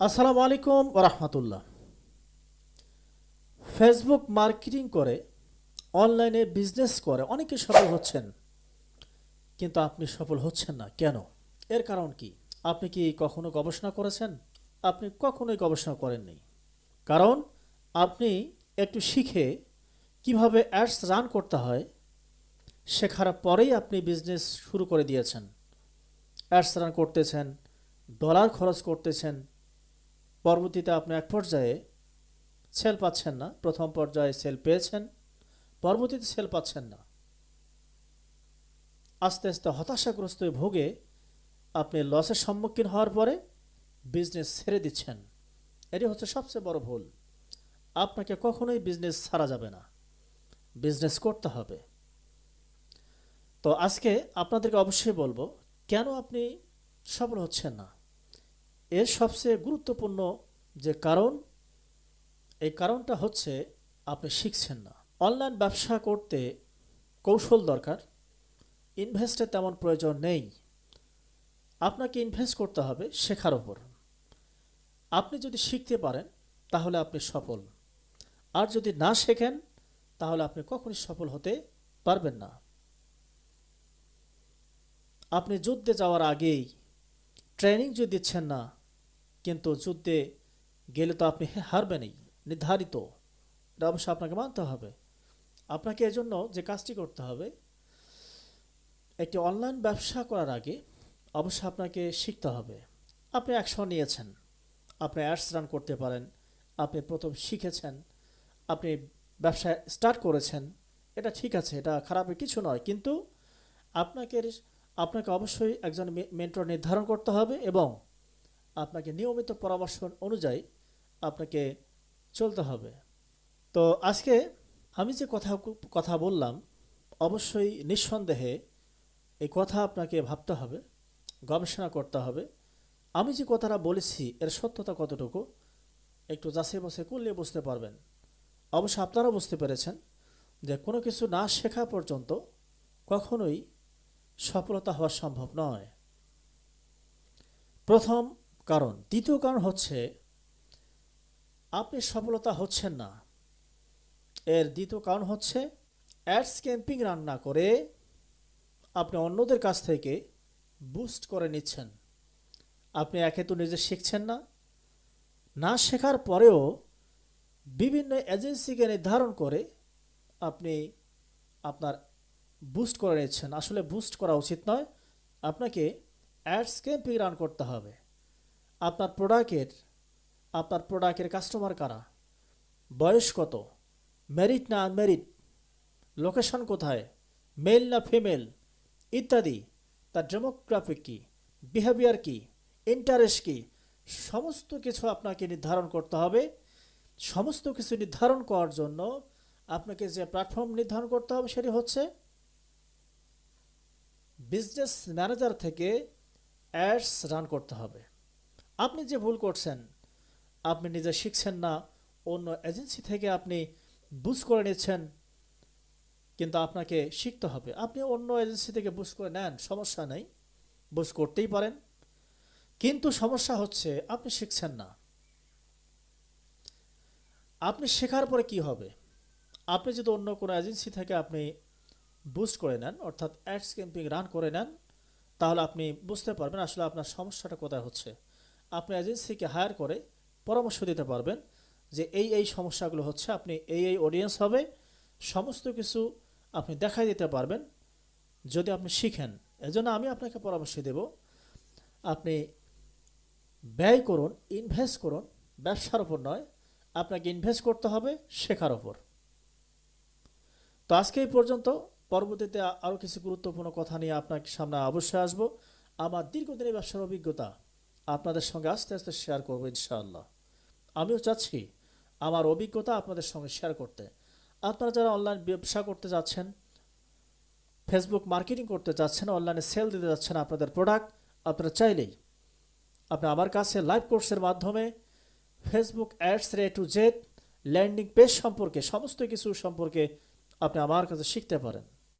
আসসালামু আলাইকুম রহমতুল্লাহ। Facebook marketing করে, অনলাইনে বিজনেস করে, অনেকে সফল হচ্ছেন, কিন্তু আপনি সফল হচ্ছেন না। কেন? এর কারণ কি? আপনি কি কখনো গবেষণা করেছেন? আপনি কখনোই গবেষণা করেননি। কারণ আপনি একটু শিখে কীভাবে অ্যাডস রান করতে হয় শেখার পরেই আপনি বিজনেস শুরু করে দিয়েছেন। অ্যাডস রান করতেছেন, ডলার খরচ করতেছেন পরবর্তীতে আপনি এক পর্যায়ে সেল পাচ্ছেন না, প্রথম পর্যায়ে সেল পেয়েছেন, পরবর্তীতে সেল পাচ্ছেন না। আস্তে আস্তে হতাশাগ্রস্ত ভোগে আপনি লসের সম্মুখীন হওয়ার পরে বিজনেস ছেড়ে দিচ্ছেন। এটি হচ্ছে সবচেয়ে বড় ভুল। আপনাকে কখনোই বিজনেস ছাড়া যাবে না। বিজনেস করতে হবে। তো আজকে আপনাদেরকে অবশ্যই বলব, কেন আপনি সফল হচ্ছেন না? এর সবচেয়ে গুরুত্বপূর্ণ যে কারণ, এই কারণটা হচ্ছে আপনি শিখছেন না। অনলাইন ব্যবসা করতে কৌশল দরকার ইনভেস্টের তেমন প্রয়োজন নেই। আপনাকে ইনভেস্ট করতে হবে শেখার ওপর আপনি যদি শিখতে পারেন, তাহলে আপনি সফল। আর যদি না শেখেন, তাহলে আপনি কখনই সফল হতে পারবেন না। আপনি যুদ্ধে যাওয়ার আগেই, ট্রেনিং যদি দিচ্ছেন না কিন্তু যুদ্ধে গেলে তো আপনি হারবেনই নির্ধারিত এটা অবশ্য আপনাকে মানতে হবে আপনাকে এজন্য যে কাজটি করতে হবে একটি অনলাইন ব্যবসা করার আগে অবশ্য আপনাকে শিখতে হবে আপনি অ্যাকশন নিয়েছেন আপনি অ্যাডস রান করতে পারেন আপনি প্রথম শিখেছেন আপনি ব্যবসা স্টার্ট করেছেন এটা ঠিক আছে এটা খারাপের কিছু নয় কিন্তু আপনাকে আপনাকে অবশ্যই একজন মেন্টর নির্ধারণ করতে হবে এবং আপনাকে নিয়মিত পরামর্শ অনুযায়ী আপনাকে চলতে হবে। তো আজকে আমি যে কথা কথা বললাম, অবশ্যই নিঃসন্দেহে এই কথা আপনাকে ভাবতে হবে, গবেষণা করতে হবে। আমি যে কথাটা বলেছি, এর সত্যতা কতটুকু, একটু যাচাই বাছাই করলে বুঝতে পারবেন। অবশ্য আপনারা বুঝতে পেরেছেন যে কোনো কিছু না শেখা পর্যন্ত কখনোই সফলতা হওয়া সম্ভব নয়। প্রথম কারণ, দ্বিতীয় কারণ হচ্ছে, আপনি সফলতা হচ্ছেন না। এর দ্বিতীয় কারণ হচ্ছে, অ্যাডস ক্যাম্পিং রান না করে আপনি অন্যদের কাছ থেকে বুস্ট করে নিচ্ছেন। আপনি একে তো নিজে শিখছেন না। না শেখার পরেও বিভিন্ন এজেন্সিকে নির্ধারণ করে আপনি আপনার বুস্ট করে নিচ্ছেন। আসলে বুস্ট করা উচিত নয়, আপনাকে অ্যাডস ক্যাম্পিং রান করতে হবে। আপনার প্রোডাক্টের আপনার প্রোডাক্টের কাস্টমার কারা? বয়স কত? মেরিট না আনমেরিট লোকেশন কোথায়? মেল না ফিমেল ইত্যাদি। তার ডেমোগ্রাফিক কী? বিহেভিয়ার কী? ইন্টারেস্ট কী? সমস্ত কিছু আপনাকে নির্ধারণ করতে হবে। সমস্ত কিছু নির্ধারণ করার জন্য আপনাকে যে প্ল্যাটফর্ম নির্ধারণ করতে হবে সেটি হচ্ছে বিজনেস ম্যানেজার থেকে অ্যাডস রান করতে হবে। আপনি যে ভুল করছেন, আপনি নিজে শিখছেন না, অন্য এজেন্সি থেকে আপনি বুঝ করে নিচ্ছেন, কিন্তু আপনাকে শিখতে হবে। আপনি অন্য এজেন্সি থেকে বুঝ করে নেন, সমস্যা নেই বুঝ করতেই পারেন। কিন্তু সমস্যা হচ্ছে, আপনি শিখছেন না। আপনি শেখার পরে কি হবে? আপনি যদি অন্য কোনো এজেন্সি থেকে আপনি বুস্ট করে নেন, অর্থাৎ অ্যাডস ক্যাম্পিং রান করে নেন, তাহলে আপনি বুঝতে পারবেন আসলে আপনার সমস্যাটা কোথায় হচ্ছে। আপনি এজেন্সিকে হায়ার করে পরামর্শ দিতে পারবেন যে এই এই সমস্যাগুলো হচ্ছে, আপনি এই এই অডিয়েন্স হবে, সমস্ত কিছু আপনি দেখাই দিতে পারবেন যদি আপনি শিখেন। এজন্য আমি আপনাকে পরামর্শ দেব, আপনি ব্যয় করুন ইনভেস্ট করুন, ব্যবসার ওপর নয়, আপনাকে ইনভেস্ট করতে হবে শেখার ওপর তো আজকে এই পর্যন্ত, পরবর্তীতে আরও কিছু গুরুত্বপূর্ণ কথা নিয়ে আপনার সামনে অবশ্যই আসব। আমার দীর্ঘদিনের ব্যবসার অভিজ্ঞতা আপনাদের সঙ্গে আস্তে আস্তে শেয়ার করব ইনশাআল্লাহ। আমিও চাচ্ছি আমার অভিজ্ঞতা আপনাদের সঙ্গে শেয়ার করতে। আপনারা যারা অনলাইন ব্যবসা করতে যাচ্ছেন ফেসবুক মার্কেটিং করতে যাচ্ছেন অনলাইনে সেল দিতে যাচ্ছেন আপনাদের প্রোডাক্ট আপনারা চাইলেই আপনি আমার কাছে লাইভ কোর্সের মাধ্যমে ফেসবুক অ্যাডস রে টু জেড ল্যান্ডিং পেজ সম্পর্কে, সমস্ত কিছু সম্পর্কে আপনি আমার কাছে শিখতে পারেন।